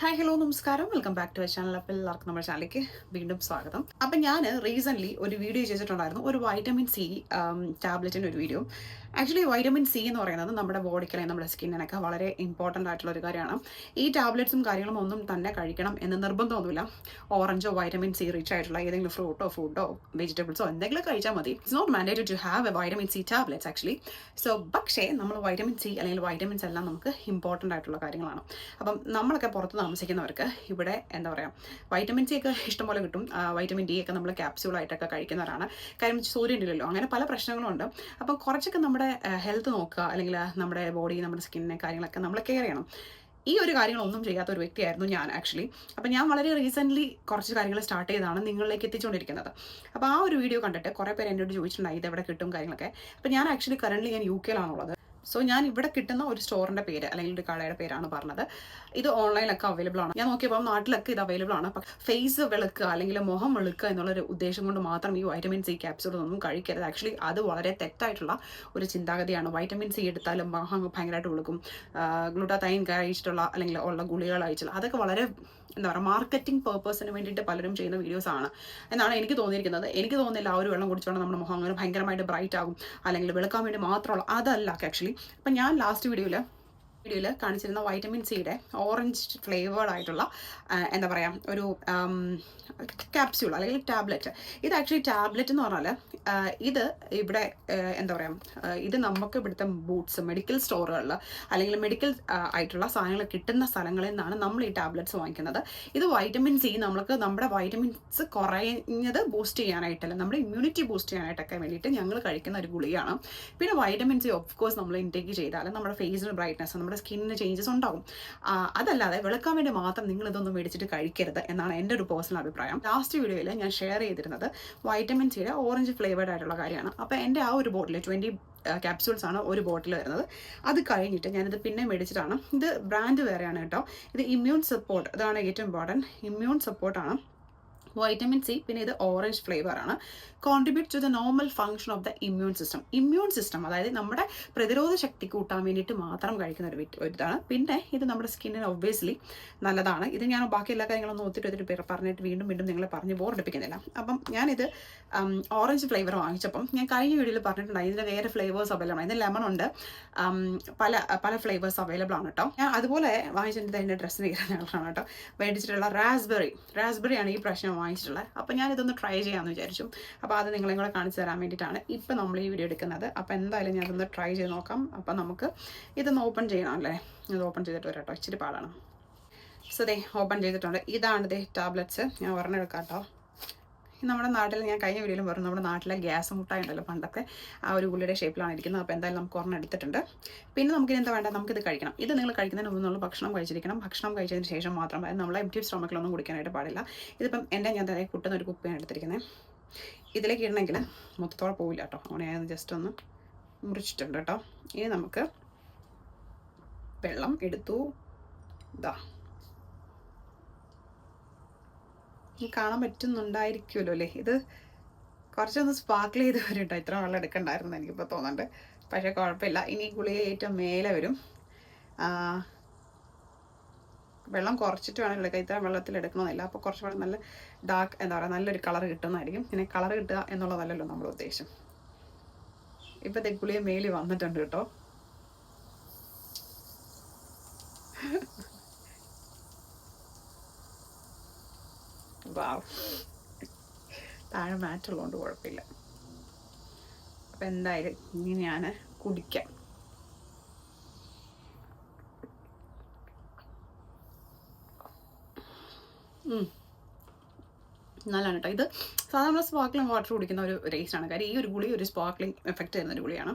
Hi hello നമസ്കാരം. Welcome back to channel അപ്പോൾ എല്ലാവർക്കും നമ്മുടെ ചാനലിലേക്ക് വീണ്ടും സ്വാഗതം. അപ്പം ഞാൻ റീസെന്റ്ലി ഒരു വീഡിയോ ചെയ്തിട്ടുണ്ടായിരുന്നു. ഒരു വൈറ്റമിൻ സി ടാബ്ലറ്റിന്റെ ഒരു വീഡിയോ ആക്ച്വലി വൈറ്റമിൻ സി എന്ന് പറയുന്നത് നമ്മുടെ ബോഡിക്ക് അല്ലെങ്കിൽ നമ്മുടെ സ്കിന്നിനൊക്കെ വളരെ ഇമ്പോർട്ടന്റ് ആയിട്ടുള്ള ഒരു കാര്യമാണ്. ഈ ടാബ്ലറ്റ്സും കാര്യങ്ങളും ഒന്നും തന്നെ കഴിക്കണം എന്ന് നിർബന്ധമൊന്നുമില്ല ഓറഞ്ചോ വൈറ്റമിൻ സി റിച്ച് ആയിട്ടുള്ള ഏതെങ്കിലും ഫ്രൂട്ടോ ഫുഡോ വെജിറ്റബിൾസോ എന്തെങ്കിലും കഴിച്ചാൽ മതി. It's not mandate to have a vitamin C tablets actually so പക്ഷേ നമ്മൾ വൈറ്റമിൻ സി അല്ലെങ്കിൽ വൈറ്റമിൻസ് എല്ലാം നമുക്ക് ഇമ്പോർട്ടന്റ് ആയിട്ടുള്ള കാര്യങ്ങളാണ്. അപ്പം നമ്മളൊക്കെ പുറത്ത് താമസിക്കുന്നവർക്ക് ഇവിടെ എന്താ പറയുക വൈറ്റമിൻ സി ഒക്കെ ഇഷ്ടംപോലെ കിട്ടും. വൈറ്റമിൻ ഡി ഒക്കെ നമ്മൾ ക്യാപ്സ്യൂളായിട്ടൊക്കെ കഴിക്കുന്നവരാണ്. കാര്യം സൂര്യനില്ലല്ലോ അങ്ങനെ പല പ്രശ്നങ്ങളും ഉണ്ട്. അപ്പം കുറച്ചൊക്കെ നമ്മുടെ ഹെൽത്ത് നോക്കുക അല്ലെങ്കിൽ നമ്മുടെ ബോഡി നമ്മുടെ സ്കിന്നിനെ കാര്യങ്ങളൊക്കെ നമ്മൾ കെയർ ചെയ്യണം. ഈ ഒരു കാര്യങ്ങളൊന്നും ചെയ്യാത്ത ഒരു വ്യക്തിയായിരുന്നു ഞാൻ ആക്ച്വലി അപ്പം ഞാൻ വളരെ റീസെന്റ്ലി കുറച്ച് കാര്യങ്ങൾ സ്റ്റാർട്ട് ചെയ്താണ് നിങ്ങളിലേക്ക് എത്തിച്ചുകൊണ്ടിരിക്കുന്നത്. അപ്പോൾ ആ ഒരു വീഡിയോ കണ്ടിട്ട് കുറേ പേര് എന്നോട് ചോദിച്ചിട്ടുണ്ടായി ഇത് എവിടെ കിട്ടും? കാര്യങ്ങളൊക്കെ. അപ്പം ഞാൻ ആക്ച്വലി കറന്റ് ഞാൻ യു കെയിലാണുള്ളത് സോ ഞാൻ ഇവിടെ കിട്ടുന്ന ഒരു സ്റ്റോറിന്റെ പേര് അല്ലെങ്കിൽ ഒരു കടയുടെ പേരാണ് പറഞ്ഞത്. ഇത് ഓൺലൈനിലൊക്കെ അവൈലബിൾ ആണ്. ഞാൻ നോക്കിയപ്പോൾ നാട്ടിലൊക്കെ ഇത് അവൈലബിൾ ആണ്. ഫേസ് വെളുക്കുക അല്ലെങ്കിൽ മുഖം വെളുക്കുക എന്നുള്ളൊരു ഉദ്ദേശം കൊണ്ട് മാത്രം ഈ വൈറ്റമിൻ സി ക്യാപ്സൂൾ ഒന്നും കഴിക്കരുത്. ആക്ച്വലി അത് വളരെ തെറ്റായിട്ടുള്ള ഒരു ചിന്താഗതിയാണ്. വൈറ്റമിൻ സി എടുത്താലും മുഖം ഭയങ്കരമായിട്ട് വെളുക്കും. ഗ്ലൂട്ടാതൈൻ കഴിച്ചിട്ടുള്ള അല്ലെങ്കിൽ ഉള്ള ഗുളികൾ അയച്ചുള്ള അതൊക്കെ വളരെ എന്താ പറയുക മാർക്കറ്റിംഗ് പേർപ്പസിന് വേണ്ടിയിട്ട് പലരും ചെയ്യുന്ന വീഡിയോസ് ആണ്. എന്നാണ് എനിക്ക് തോന്നിയിരിക്കുന്നത്. എനിക്ക് തോന്നുന്നില്ല ആ ഒരു വെള്ളം കുടിച്ചോണ്ട് നമ്മുടെ മുഖം അങ്ങനെ ഭയങ്കരമായിട്ട് ബ്രൈറ്റ് ആകും അല്ലെങ്കിൽ വെളുക്കാൻ വേണ്ടി മാത്രമുള്ള അതല്ല ആക്ച്വലി അപ്പം ഞാൻ ലാസ്റ്റ് വീഡിയോയിൽ വീഡിയോയിൽ കാണിച്ചിരുന്ന വൈറ്റമിൻ സിയുടെ ഓറഞ്ച് ഫ്ലേവേർഡ് ആയിട്ടുള്ള എന്താ പറയുക ഒരു ക്യാപ്സ്യൂൾ അല്ലെങ്കിൽ ടാബ്ലറ്റ് ഇത് ആക്ച്വലി ടാബ്ലറ്റ് എന്ന് പറഞ്ഞാൽ ഇത് ഇവിടെ എന്താ പറയുക ഇത് നമുക്ക് ഇവിടുത്തെ ബൂട്ട്സ് മെഡിക്കൽ സ്റ്റോറുകളിൽ അല്ലെങ്കിൽ മെഡിക്കൽ ആയിട്ടുള്ള സാധനങ്ങൾ കിട്ടുന്ന സ്ഥലങ്ങളിൽ നിന്നാണ് നമ്മൾ ഈ ടാബ്ലറ്റ്സ് വാങ്ങിക്കുന്നത്. ഇത് വൈറ്റമിൻ സി നമ്മൾക്ക് നമ്മുടെ വൈറ്റമിൻസ് കുറഞ്ഞത് ബൂസ്റ്റ് ചെയ്യാനായിട്ടല്ല നമ്മുടെ ഇമ്മ്യൂണിറ്റി ബൂസ്റ്റ് ചെയ്യാനായിട്ടൊക്കെ വേണ്ടിയിട്ട് ഞങ്ങൾ കഴിക്കുന്ന ഒരു ഗുളിയാണ് പിന്നെ വൈറ്റമിൻ സി ഓഫ് കോഴ്സ് നമ്മൾ ഇൻടേക്ക് ചെയ്താൽ നമ്മുടെ ഫേസിന് ബ്രൈറ്റ്നസ് നമ്മുടെ സ്കിന്നിന് ചേഞ്ചസ് ഉണ്ടാകും അതല്ലാതെ വെളുക്കാൻ വേണ്ടി മാത്രം നിങ്ങൾ ഇതൊന്നും മേടിച്ചിട്ട് കഴിക്കരുത് എന്നാണ് എന്റെ ഒരു പേഴ്സണൽ അഭിപ്രായം. ലാസ്റ്റ് വീഡിയോയിൽ ഞാൻ ഷെയർ ചെയ്തിരുന്നത് വൈറ്റമിൻ സിയുടെ ഓറഞ്ച് ഫ്ലേവേർഡ് ആയിട്ടുള്ള കാര്യമാണ്. അപ്പോൾ എന്റെ ആ ഒരു ബോട്ടിൽ ട്വന്റി ക്യാപ്സ്യൂൾസ് ആണ് ഒരു ബോട്ടിൽ വരുന്നത്. അത് കഴിഞ്ഞിട്ട് ഞാനിത് പിന്നെ മേടിച്ചിട്ടാണ്. ഇത് ബ്രാൻഡ് വേറെയാണ് കേട്ടോ. ഇത് ഇമ്മ്യൂൺ സപ്പോർട്ട് ഇതാണ് ഏറ്റവും ഇമ്പോർട്ടന്റ് ഇമ്മ്യൂൺ സപ്പോർട്ടാണ് വൈറ്റമിൻ സി പിന്നെ ഇത് ഓറഞ്ച് ഫ്ലേവർ ആണ്. Contribute to the normal function of the immune system immune system അതായത് നമ്മുടെ പ്രതിരോധ ശക്തി കൂട്ടാൻ വേണ്ടിയിട്ട് മാത്രം കഴിക്കുന്ന ഒരു ഒരു ഇതാണ്. പിന്നെ ഇത് നമ്മുടെ സ്കിന്നിന് ഒബ്വിയസ്ലി നല്ലതാണ്. ഇത് ഞാൻ ബാക്കി എല്ലാ കാര്യങ്ങളൊന്നും ഒത്തിട്ട് വെച്ചിട്ട് പറഞ്ഞിട്ട് വീണ്ടും വീണ്ടും നിങ്ങൾ പറഞ്ഞ് ബോറടിപ്പിക്കുന്നില്ല. അപ്പം ഞാനിത് ഓറഞ്ച് ഫ്ലേവർ വാങ്ങിച്ചപ്പം ഞാൻ കഴിഞ്ഞ വീഡിയോയിൽ പറഞ്ഞിട്ടുണ്ടായി ഇതിന്റെ വേറെ ഫ്ലേവേഴ്സ് അവൈലബിൾ ആണ്. ഇതിന് ലെമൺ ഉണ്ട്. പല പല ഫ്ലേവേഴ്സ് അവൈലബിൾ ആണ് കേട്ടോ ഞാൻ അതുപോലെ വാങ്ങിച്ചിട്ട് എന്റെ ഡ്രസ്സിന് ഞങ്ങളാണ് കേട്ടോ മേടിച്ചിട്ടുള്ള റാസ്ബെറി റാസ്ബെറി ആണ് ഈ പ്രശ്നം വാങ്ങിച്ചിട്ടുള്ളത്. അപ്പം ഞാൻ ഇതൊന്ന് ട്രൈ ചെയ്യാമെന്ന് വിചാരിച്ചു. അപ്പോൾ അത് നിങ്ങളെ കൂടെ കാണിച്ചു തരാൻ വേണ്ടിയിട്ടാണ് ഇപ്പം നമ്മൾ ഈ വീഡിയോ എടുക്കുന്നത്. അപ്പോൾ എന്തായാലും ഞാൻ അതൊന്ന് ട്രൈ ചെയ്ത് നോക്കാം. അപ്പോൾ നമുക്ക് ഇതൊന്ന് ഓപ്പൺ ചെയ്യണം അല്ലേ? ഇത് ഓപ്പൺ ചെയ്തിട്ട് വരാം കേട്ടോ ഇച്ചിരി പാടാണ്. സോ ദേ ഓപ്പൺ ചെയ്തിട്ടുണ്ട്. ഇതാണ് ദേ ടാബ്ലറ്റ്സ് ഞാൻ ഒരെണ്ണം കേട്ടോ. നമ്മുടെ നാട്ടിൽ ഞാൻ കഴിഞ്ഞ വീഡിയോയിലും പറഞ്ഞു നമ്മുടെ നാട്ടിലെ ഗ്യാസ് മുട്ടായി ഉണ്ടല്ലോ പണ്ടൊക്കെ. ആ ഒരു ഉള്ളിയുടെ ഷേപ്പിലാണ് ഇരിക്കുന്നത്. അപ്പോൾ എന്തായാലും നമുക്ക് ഒരെണ്ണം എടുത്തിട്ടുണ്ട്. പിന്നെ നമുക്കിനി എന്താ വേണ്ട നമുക്കിത് കഴിക്കണം. ഇത് നിങ്ങൾ കഴിക്കുന്നതിന് മുമ്പ് നമ്മൾ ഭക്ഷണം കഴിച്ചിരിക്കണം. ഭക്ഷണം കഴിച്ചതിന് ശേഷം മാത്രം നമ്മൾ എം ടി സ്റ്റൊമക്കിലൊന്നും കുടിക്കാനായിട്ട് പാടില്ല. ഇതിപ്പം എന്റെ ഞാൻ തന്നെ കുട്ടുന്ന ഒരു കുപ്പിയാണ് എടുത്തിരിക്കുന്നത് ഇതിലേക്ക് ഇടണമെങ്കിൽ മൊത്തത്തോടെ പോവില്ല കേട്ടോ. അങ്ങനെ ഞാൻ ജസ്റ്റ് ഒന്ന് മുറിച്ചിട്ടുണ്ട് കേട്ടോ. ഇനി നമുക്ക് വെള്ളം എടുത്തു. ഇതാ ഈ കാണാൻ പറ്റുന്നുണ്ടായിരിക്കുമല്ലോ അല്ലേ? ഇത് കുറച്ചൊന്ന് സ്പാർക്കിൾ ചെയ്ത് വരും കേട്ടോ. ഇത്ര വെള്ളം എടുക്കണ്ടായിരുന്നു എനിക്കിപ്പോൾ തോന്നുന്നുണ്ട്. പക്ഷേ കുഴപ്പമില്ല. ഇനി ഗുളിക ഏറ്റവും മേലെ വരും. വെള്ളം കുറച്ചിട്ട് വേണം എടുക്കുക ഇത്ര വെള്ളത്തിൽ എടുക്കണമെന്നില്ല അപ്പോൾ കുറച്ച് വേണം നല്ല ഡാർക്ക് എന്താ പറയുക നല്ലൊരു കളർ കിട്ടുന്നതായിരിക്കും. പിന്നെ കളർ കിട്ടുക എന്നുള്ളതല്ലല്ലോ നമ്മുടെ ഉദ്ദേശം. ഇപ്പം തെക്കുളിയെ മേലി വന്നിട്ടുണ്ട് കേട്ടോ. താഴെ മാറ്റുള്ളതുകൊണ്ട് കുഴപ്പമില്ല. അപ്പം എന്തായാലും ഇനി ഞാൻ കുടിക്കാം നല്ലതാണ് കേട്ടോ. ഇത് സാധാരണ സ്പാർക്ലിംഗ് വാട്ടർ കുടിക്കുന്ന ഒരു ടേസ്റ്റ് ആണ്. കാര്യം ഈ ഒരു ഗുളി ഒരു സ്പാർക്ലിംഗ് എഫക്റ്റ് ചെയ്യുന്ന ഒരു ഗുളിയാണ്.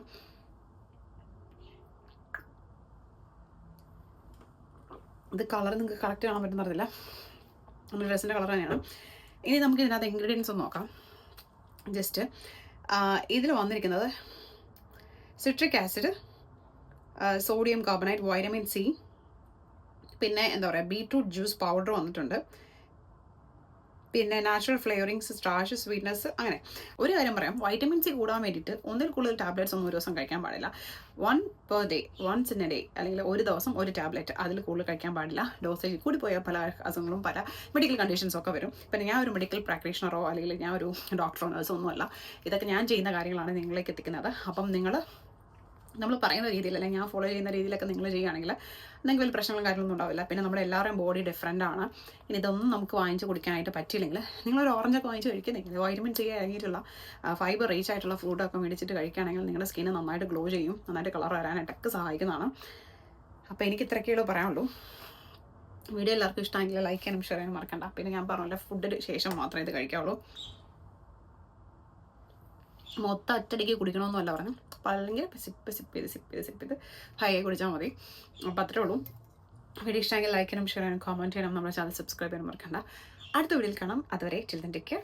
ഇത് കളർ നിങ്ങൾക്ക് കറക്റ്റ് കാണാൻ പറ്റുന്നറിയില്ല നമ്മുടെ ഡ്രസ്സിന്റെ കളർ തന്നെയാണ്. ഇനി നമുക്ക് ഇതിനകത്ത് ഇൻഗ്രീഡിയൻസ് ഒന്ന് നോക്കാം. ജസ്റ്റ് ഇതിൽ വന്നിരിക്കുന്നത് citric acid sodium carbonate vitamin C പിന്നെ എന്താ പറയുക ബീട്രൂട്ട് ജ്യൂസ് പൗഡർ വന്നിട്ടുണ്ട്. പിന്നെ നാച്ചുറൽ ഫ്ലേവറിങ്സ് സ്റ്റാഷ് സ്വീറ്റ്നസ് അങ്ങനെ. ഒരു കാര്യം പറയാം. വൈറ്റമിൻ സി കൂടാൻ വേണ്ടിയിട്ട് ഒന്നിൽ കൂടുതൽ ടാബ്ലറ്റ്സ് ഒന്നും ഒരു ദിവസം കഴിക്കാൻ പാടില്ല. One per day once in a day അല്ലെങ്കിൽ ഒരു ദിവസം ഒരു ടാബ്ലറ്റ് അതിൽ കൂടുതൽ കഴിക്കാൻ പാടില്ല. ഡോസേജ് കൂടി പോയാൽ പല അസുഖങ്ങളും പല മെഡിക്കൽ കണ്ടീഷൻസും ഒക്കെ വരും. പിന്നെ ഞാൻ ഒരു മെഡിക്കൽ പ്രാക്ടീഷണറോ അല്ലെങ്കിൽ ഞാൻ ഒരു ഡോക്ടറോ നേഴ്സോ ഒന്നുമല്ല. ഇതൊക്കെ ഞാൻ ചെയ്യുന്ന കാര്യങ്ങളാണ് നിങ്ങളിലേക്ക് എത്തിക്കുന്നത്. അപ്പം നിങ്ങൾ നമ്മൾ പറയുന്ന രീതിയിൽ അല്ലെങ്കിൽ ഞാൻ ഫോളോ ചെയ്യുന്ന രീതിയിലൊക്കെ നിങ്ങൾ ചെയ്യുകയാണെങ്കിൽ നിങ്ങൾക്ക് വലിയ പ്രശ്നങ്ങളും കാര്യങ്ങളൊന്നും ഉണ്ടാവില്ല. പിന്നെ നമ്മുടെ എല്ലാവരുടെയും ബോഡി ഡിഫറെന്റ് ആണ്. ഇനി ഇതൊന്നും നമുക്ക് വാങ്ങിച്ച് കുടിക്കാനായിട്ട് പറ്റിയില്ലെങ്കിൽ നിങ്ങളൊരു ഓറഞ്ചൊക്കെ വാങ്ങിച്ച് കഴിക്കുന്നെങ്കിൽ വൈറ്റമിൻ സി അടങ്ങിയിട്ടുള്ള ഫൈബർ റീച്ച് ആയിട്ടുള്ള ഫുഡൊക്കെ മേടിച്ചിട്ട് കഴിക്കുകയാണെങ്കിൽ നിങ്ങളുടെ സ്കിന്ന് നന്നായിട്ട് ഗ്ലോ ചെയ്യും. നന്നായിട്ട് കളർ വരാനായിട്ടൊക്കെ സഹായിക്കുന്നതാണ്. അപ്പോൾ എനിക്ക് ഇത്രയൊക്കെയുള്ളൂ പറയാനുള്ളൂ. വീഡിയോ എല്ലാവർക്കും ഇഷ്ടമെങ്കിൽ ലൈക്ക് ചെയ്യാനും ഷെയർ ചെയ്യാനും മറക്കണ്ട. പിന്നെ ഞാൻ പറഞ്ഞ ഫുഡിന് ശേഷം മാത്രമേ ഇത് കഴിക്കാവുള്ളൂ. മൊത്തം ഒറ്റടിക്ക് കുടിക്കണമെന്നല്ല പറഞ്ഞു. അപ്പോൾ അല്ലെങ്കിൽ സിപ്പ് സിപ്പ് ചെയ്ത് സിപ്പ് ചെയ്ത് സിപ്പ് ചെയ്ത് ഹൈ കുടിച്ചാൽ മതി. അപ്പോൾ അത്രേ ഉള്ളൂ. വീഡിയോ ഇഷ്ടമെങ്കിൽ ലൈക്ക് ചെയ്യണം ഷെയർ ചെയ്യാനും കോമന്റ് ചെയ്യാനും നമ്മുടെ ചാനൽ സബ്സ്ക്രൈബ് ചെയ്യാനും മറക്കണ്ട. അടുത്ത വീഡിയോയിൽ കാണാം. അതുവരെ ചിൽഡ്രൻ ടേക്ക് കെയർ